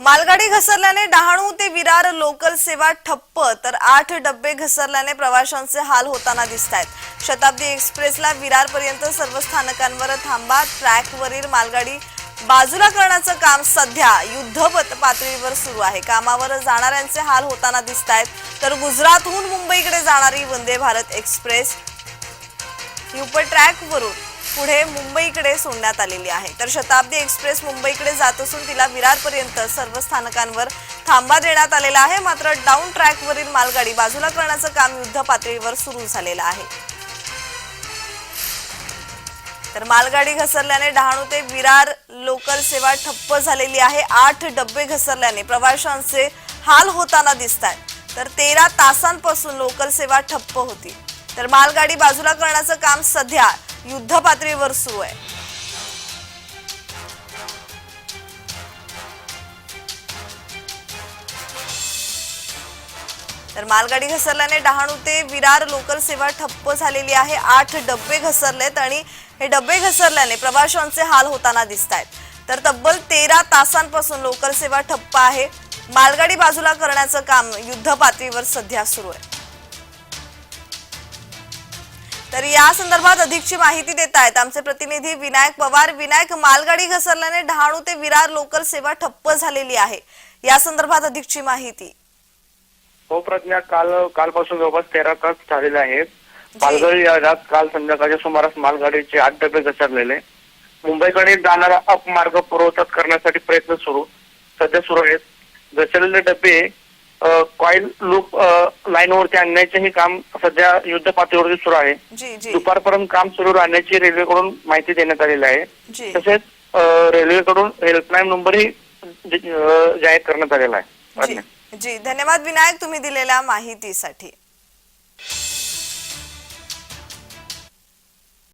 मालगाडी घसरल्याने डहाणू ते विरार लोकल सेवा ठप्प तर आठ डब्बे घसरल्याने प्रवाशांचे हाल होताना दिसत आहेत शताब्दी एक्सप्रेसला विरार पर्यंत सर्व स्थानकांवर थांबा ट्रॅकवरील मालगाडी बाजूला करण्याचं काम सध्या युद्धपत पातळीवर सुरू आहे. कामावर जाणाऱ्यांचे हाल होताना दिसत आहेत तर गुजरातहून मुंबईकडे जाणारी वंदे भारत एक्सप्रेस. युपर ट्रॅकवरून पुढे मुंबईकडे सोडण्यात आलेली आहे. तर शताब्दी एक्सप्रेस मुंबईकडे जात असून तिला विरारपर्यंत सर्व स्थानकांवर थांबा देण्यात आलेला आहे. मात्र डाऊन ट्रॅकवरील मालगाडी बाजूला करण्याचं काम युद्ध पातळीवर सुरू झालेलं आहे. तर मालगाडी घसरल्याने डहाणू ते विरार लोकल सेवा ठप्प झालेली आहे. आठ डब्बे घसरल्याने प्रवाशांचे हाल होताना दिसत आहेत तर तेरा तासांपासून लोकल सेवा ठप्प होती. तर मालगाडी बाजूला करण्याचं काम सध्या युद्ध पातळीवर सुरू आहे. तर मालगाडी घसरल्याने डहाणू ते विरार लोकल सेवा ठप्प झालेली आहे. आठ डब्बे घसरलेत आणि हे डब्बे घसरल्याने प्रवाशांचे हाल होताना दिसत आहेत तर तब्बल तेरा तासांपासून लोकल सेवा ठप्प आहे. मालगाडी बाजूला करण्याचं काम युद्ध पातळीवर सध्या सुरू आहे. तर या संदर्भात अधिकची माहिती देत आहेत आमचे प्रतिनिधी विनायक पवार विनायक मालगाडी घसरल्याने डहाणू ते विरार लोकल सेवा ठप्प झालेली आहे. या संदर्भात अधिकची माहिती. हो प्रज्ञा काल कालपासून जवळपास तेरा तास झालेले आहेत. यार्डात काल संध्याकाळच्या सुमारास मालगाडीचे आठ डबे घसरलेले. मुंबईकडे जाणारा अप मार्ग पुरवठा करण्यासाठी प्रयत्न सुरू. सध्या सुरू आहेत. घसरलेले डबे कॉईल लूप लाईनवरती आणण्याचेही काम सध्या युद्ध पातळीवरती सुरू आहे. दुपारपर्यंत काम सुरू राहण्याची रेल्वेकडून माहिती देण्यात आलेली आहे. तसेच रेल्वेकडून हेल्पलाईन नंबरही जाहीर करण्यात आलेला आहे. जी. धन्यवाद विनायक तुम्ही दिलेल्या माहितीसाठी.